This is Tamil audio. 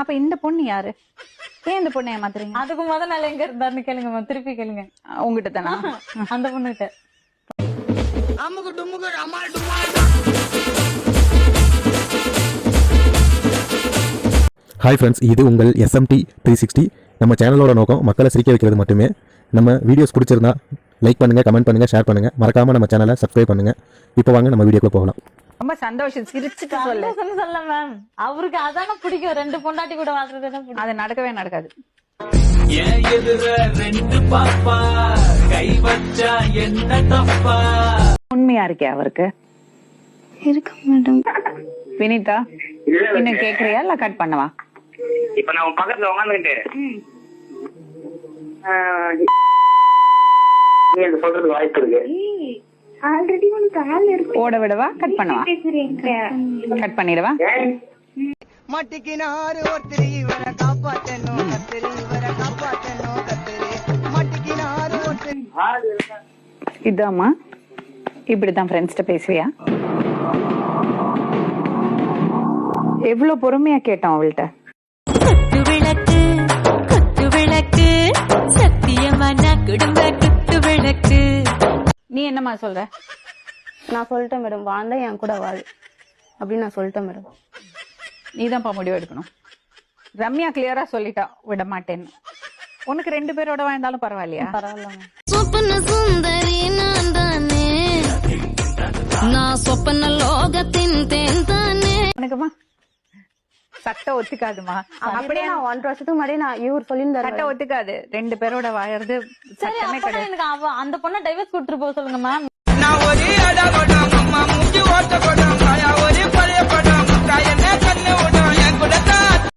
அப்ப இந்த பொண்ணு யாரு? ஏன் இந்த பொண்ணை ஏமாத்துறீங்க? அதுக்கு முத நாள் எங்க இருந்தாருன்னு கேளுங்கம்மா திருப்பி கேளுங்க. உங்ககிட்ட தானா அந்த பொண்ணுகிட்ட. ஹாய் ஃப்ரெண்ட்ஸ் இது உங்கள் எஸ்எம்டி த்ரீ சிக்ஸ்டி நம்ம சேனலோட நோக்கம் மக்களை சிரிக்க வைக்கிறது மட்டுமே. நம்ம வீடியோஸ் பிடிச்சிருந்தா லைக் பண்ணுங்கள் கமெண்ட் பண்ணுங்கள் ஷேர் பண்ணுங்கள் மறக்காமல் நம்ம சேனலை சப்ஸ்கிரைப் பண்ணுங்கள் இப்போ வாங்க நம்ம வீடியோக்குள்ள போகலாம். ரொம்ப சந்தோஷம். சிரிச்சுட்டு சொல்லு. சொல்ல மேம் அவருக்கு அதானே பிடிக்கும். ரெண்டு பொண்டாட்டி கூட வாழ்றது பிடிக்கும்? அது நடக்கவே நடக்காது. என் எதிர ரெண்டு பாப்பா. கை வச்சா என்ன தப்பா? உண்மையா இருக்கே அவருக்கு? இருக்கு மேடம் வினிதா இன்னும் கேக்குறியா? இல்ல கட் பண்ணவா? இப்ப நான் உன் பக்கத்துல உட்காந்துக்கிட்டு சொல்றதுக்கு வாய்ப்பு இருக்கு. ஆல்ரெடி உனக்கு ஆள் இருக்கு. ஓட விடவா? கட் பண்ணவா? கட் பண்ணிடவா? மட்டிக்கினாரு ஒருத்தர் இவரை காப்பாத்தணும் கத்திரி இவரை காப்பாத்தணும் கத்திரி. மட்டிக்கினாரு ஒருத்தர்? இதாம்மா. இப்படிதான் ஃப்ரெண்ட்ஸ்கிட்ட பேசுவியா? எவ்வளவு பொறுமையா கேட்டோம் அவள்கிட்ட? என்னம்மா சொல்ற? நான் சொல்லிட்டேன் மேடம். வாழ்ந்தா என் கூட வாழ். அப்படின்னு நான் சொல்லிட்டேன் மேடம். நீதான்ப்பா முடிவு எடுக்கணும். ரம்யா கிளியரா சொல்லிட்டா விட மாட்டேன்னு உனக்கு ரெண்டு பேரோட வாழ்ந்தாலும் பரவாயில்லையா? பரவாயில்ல சொப்பன சுந்தரி நான் தானே. நான் சொப்பன லோகத்தின் தேன் சட்டம் ஒத்துக்காதுமா. அப்படியே நான் ஒன்றரை வருஷத்துக்கு முன்னாடி நான் இவர் சொல்லியிருந்தாரு. சட்டம் ஒத்துக்காது. ரெண்டு பேரோட வாழறது சரி சட்டமே கிடையாது. எனக்கு அவ அந்த பொண்ணை டைவர்ஸ் கொடுத்துட்டு போக சொல்லுங்க மேம் நான் ஒரே அடபடம் அம்மா மூஞ்சி ஓட்ட படம்